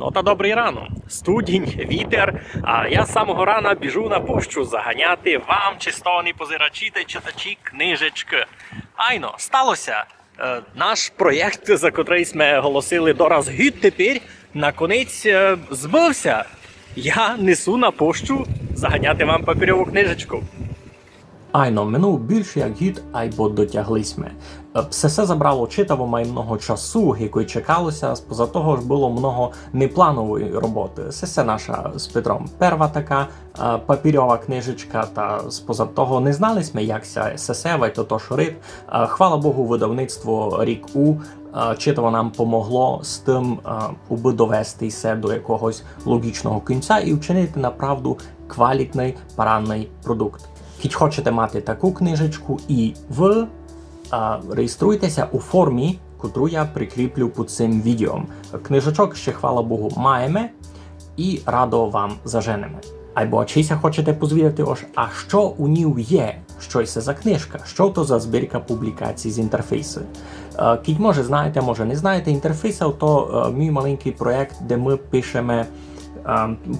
Ну та добрий рано. Студінь, вітер. А я з самого рана біжу на пущу заганяти вам, чистовні позирачі та читачі книжечки. Айно, сталося. Е, наш проєкт, за котрий ми голосили дораз гід тепер, наконець е, збився. Я несу на пощу заганяти вам папірьову книжечку. Айно, минув більше як гід, айбо дотяглись ми. Е, Все забрало читаво май много часу, якої чекалося, поза того ж було много непланової роботи. Це наша з Петром перва така е, папірьова книжечка, та споза того не знали ми, як ся сесева й то шурит. Е, Хвала Богу, видавництво рік У е, читаво нам помогло з тим, е, уби довести се до якогось логічного кінця і вчинити направду квалітний паранний продукт. Хочете мати таку книжечку, і ви а, реєструйтеся у формі, котру я прикріплю під цим відео. Книжечок ще, хвала Богу, маємо і радо вам заженемо. Або чися хочете позвідати, ось, а що у ній є? Що це за книжка? Що то за збірка публікацій з інтерфейсу? Е, Кіть може знаєте, може не знаєте, інтерфейс то е, мій маленький проєкт, де ми пишемо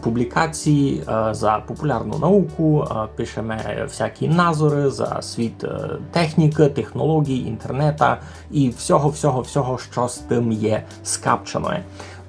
публікації е, за популярну науку, е, пишемо всякі назори за світ е, техніки, технологій, інтернета і всього, всього, всього, що з тим є скапчено.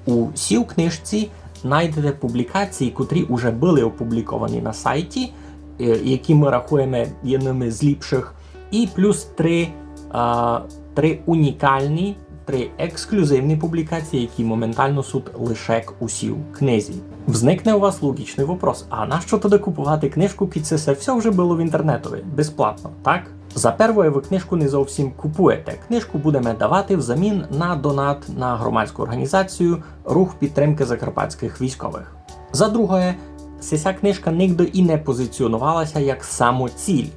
У сій книжці знайдете публікації, котрі вже були опубліковані на сайті, е, які ми рахуємо одними з ліпших, і плюс три, е, три унікальні три ексклюзивні публікації, які моментально суд лише усі в книзі. Взникне у вас логічний вопрос: а нащо тоді купувати книжку, під це все вже було в інтернетові безплатно, так? За первою ви книжку не зовсім купуєте. Книжку будемо давати взамін на донат на громадську організацію Рух підтримки закарпатських військових. За друге, ця книжка нігде і не позиціонувалася як самоціль.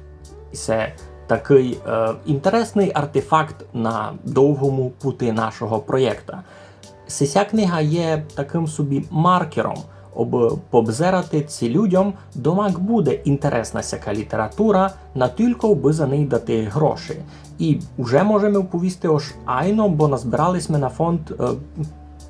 І це такий е, інтересний артефакт на довгому пути нашого проєкта. Ця книга є таким собі маркером, об побзерати ці людям, домак буде інтересна сяка література, на тільки би за неї дати гроші. І вже можемо повісти ось айно, бо назбирались ми на фонд е,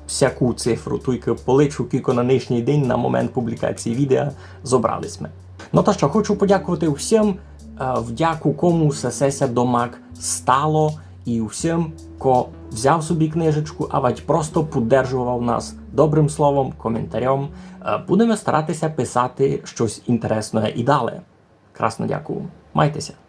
всяку цифру, тільки поличу кілько на нинішній день на момент публікації відео зобрались ми. Ну та що, хочу подякувати всім, вдяку кому сесеся домак стало, і всім, ко взяв собі книжечку, а вать просто поддержував нас добрим словом, коментарем. Е, Будемо старатися писати щось інтересне і далі. Красно дякую. Майтеся!